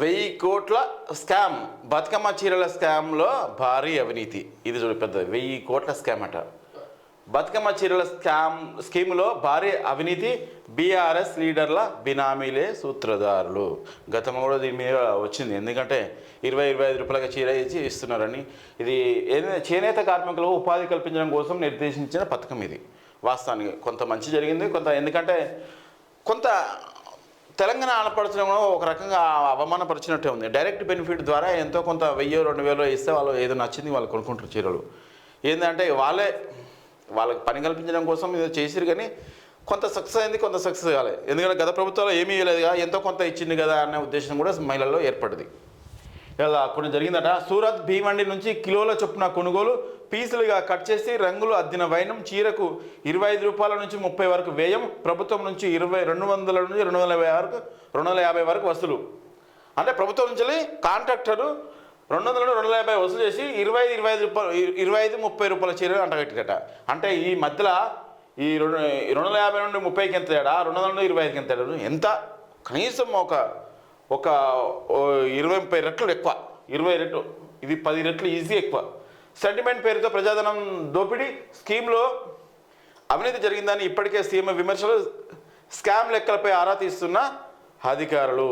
వెయ్యి కోట్ల స్కామ్ బతుకమ్మ చీరల స్కామ్లో భారీ అవినీతి. ఇది చూడు పెద్ద వెయ్యి కోట్ల స్కామ్ అట. బతుకమ్మ చీరల స్కామ్ స్కీమ్లో భారీ అవినీతి బీఆర్ఎస్ లీడర్ల బినామీలే సూత్రధారులు. గతంలో కూడా దీని మీద వచ్చింది. ఎందుకంటే ఇరవై ఇరవై ఐదు రూపాయలకి చీర ఇచ్చి ఇస్తున్నారని. ఇది ఏదైనా చేనేత కార్మికులకు ఉపాధి కల్పించడం కోసం నిర్దేశించిన పథకం ఇది. వాస్తవానికి కొంత మంచి జరిగింది కొంత ఎందుకంటే కొంత తెలంగాణ ఆడపడుచడంలో ఒక రకంగా అవమానపరిచినట్టే ఉంది. డైరెక్ట్ బెనిఫిట్ ద్వారా ఎంతో కొంత వెయ్యి రెండు వేలో ఇస్తే వాళ్ళు ఏదో నచ్చింది వాళ్ళు కొనుక్కుంటారు చీరలు. ఏంటంటే వాళ్ళే వాళ్ళకి పని కల్పించడం కోసం ఏదో చేసిరు కానీ కొంత సక్సెస్ అయింది కొంత సక్సెస్ కాలేదు ఎందుకంటే గత ప్రభుత్వాలు ఏమీ ఇవ్వలేదుగా ఎంతో కొంత ఇచ్చింది కదా అనే ఉద్దేశం కూడా మహిళల్లో ఏర్పడింది. ఇలా కొన్ని జరిగిందట. సూరత్ భీమండి నుంచి కిలోల చొప్పున కొనుగోలు పీసులుగా కట్ చేసి రంగులు అద్దిన వైనం చీరకు ఇరవై ఐదు రూపాయల నుంచి ముప్పై వరకు వ్యయం ప్రభుత్వం నుంచి ఇరవై రెండు వందల నుంచి రెండు వందల యాభై వరకు రెండు వందల యాభై వరకు వసూలు. అంటే ప్రభుత్వం నుంచి కాంట్రాక్టరు రెండు వందల నుండి రెండు వందల యాభై వసూలు చేసి ఇరవై ఐదు ఇరవై ఐదు రూపాయలు ఇరవై ఐదు ముప్పై రూపాయల చీర అంటగట్టికట అంటే ఈ మధ్యలో ఈ రెండు రెండు వందల యాభై నుండి ముప్పైకి ఎంత తేడా రెండు వందల నుండి ఇరవై ఐదుకి ఎంత తేడా? ఎంత? కనీసం ఒక ఒక ఇరవై ముప్పై రెట్లు ఎక్కువ. ఇరవై రెట్లు. ఇది పది రెట్లు ఈజీ ఎక్కువ. సెంటిమెంట్ పేరుతో ప్రజాధనం దోపిడీ స్కీమ్లో అవినీతి జరిగిందని ఇప్పటికే సీఎం విమర్శలు. స్కామ్ లెక్కలపై ఆరా తీస్తున్న అధికారులు.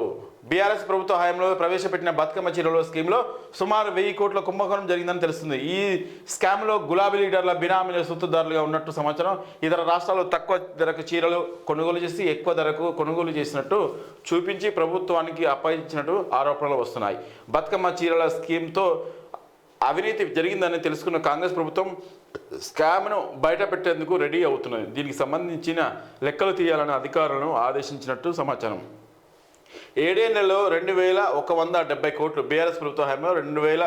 బీఆర్ఎస్ ప్రభుత్వ హయాంలో ప్రవేశపెట్టిన బతుకమ్మ చీరలో స్కీమ్లో సుమారు వెయ్యి కోట్ల కుంభకోణం జరిగిందని తెలుస్తుంది. ఈ స్కామ్లో గులాబీ లీడర్ల బినామీల సొత్తుదారులుగా ఉన్నట్టు సమాచారం. ఇతర రాష్ట్రాల్లో తక్కువ ధరకు చీరలు కొనుగోలు చేసి ఎక్కువ ధరకు కొనుగోలు చేసినట్టు చూపించి ప్రభుత్వానికి అప్పగించినట్టు ఆరోపణలు వస్తున్నాయి. బతుకమ్మ చీరల స్కీమ్తో అవినీతి జరిగిందని తెలుసుకున్న కాంగ్రెస్ ప్రభుత్వం స్కామ్ను బయట పెట్టేందుకు రెడీ అవుతున్నది. దీనికి సంబంధించిన లెక్కలు తీయాలని అధికారులను ఆదేశించినట్టు సమాచారం. ఏడే నెలలో రెండు వేల ఒక వంద డెబ్బై కోట్లు బీఆర్ఎస్ ప్రభుత్వ హయాంలో రెండు వేల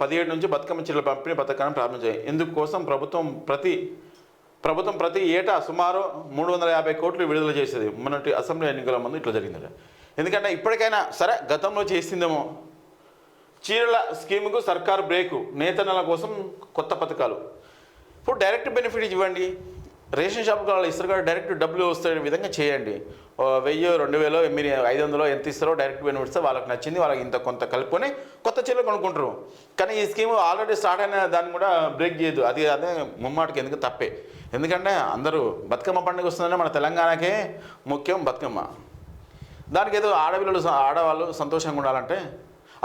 పదిహేడు నుంచి బతుకమ్మ చీరల పంపిణీ పథకాన్ని ప్రారంభించాయి. ఇందుకోసం ప్రభుత్వం ప్రతి ప్రభుత్వం ప్రతి ఏటా సుమారు మూడు వందల యాభై కోట్లు విడుదల చేసేది. మొన్నటి అసెంబ్లీ ఎన్నికల ముందు ఇట్లా జరిగిందట. ఎందుకంటే ఇప్పటికైనా సరే గతంలో చేసిందేమో. చీరల స్కీముకు సర్కారు బ్రేకు నేతన్నల కోసం కొత్త పథకాలు. ఇప్పుడు డైరెక్ట్ బెనిఫిట్ ఇవ్వండి. రేషన్ షాప్ వాళ్ళు ఇస్తారు కదా డైరెక్ట్ డబ్బులు వస్తే విధంగా చేయండి. వెయ్యి రెండు వేలో మీరు ఐదు వందలో ఎంత ఇస్తారో డైరెక్ట్ బెనిఫిట్స్ వాళ్ళకి నచ్చింది వాళ్ళకి ఇంత కొంత కలుపుకొని కొత్త చీరలు కొనుక్కుంటారు. కానీ ఈ స్కీమ్ ఆల్రెడీ స్టార్ట్ అయిన దాన్ని కూడా బ్రేక్ చేయదు. అది అదే ముమ్మాటికి ఎందుకు తప్పే? ఎందుకంటే అందరూ బతుకమ్మ పండుగ వస్తుందంటే మన తెలంగాణకే ముఖ్యం బతుకమ్మ. దానికి ఏదో ఆడపిల్లలు ఆడవాళ్ళు సంతోషంగా ఉండాలంటే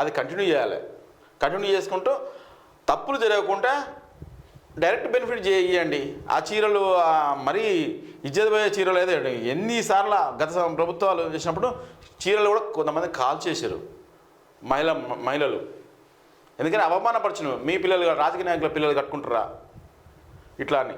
అది కంటిన్యూ చేయాలి. కంటిన్యూ చేసుకుంటూ తప్పులు జరగకుండా డైరెక్ట్ బెనిఫిట్ చేయండి. ఆ చీరలు మరీ ఇజ్జతపోయే చీరలు అయితే ఎన్నిసార్లు గత ప్రభుత్వాలు చేసినప్పుడు చీరలు కూడా కొంతమంది కాల్ చేశారు. మహిళ మహిళలు. ఎందుకని అవమానపరచను మీ పిల్లలు రాజకీయ నాయకుల పిల్లలు కట్టుకుంటారా? ఇట్లా అని.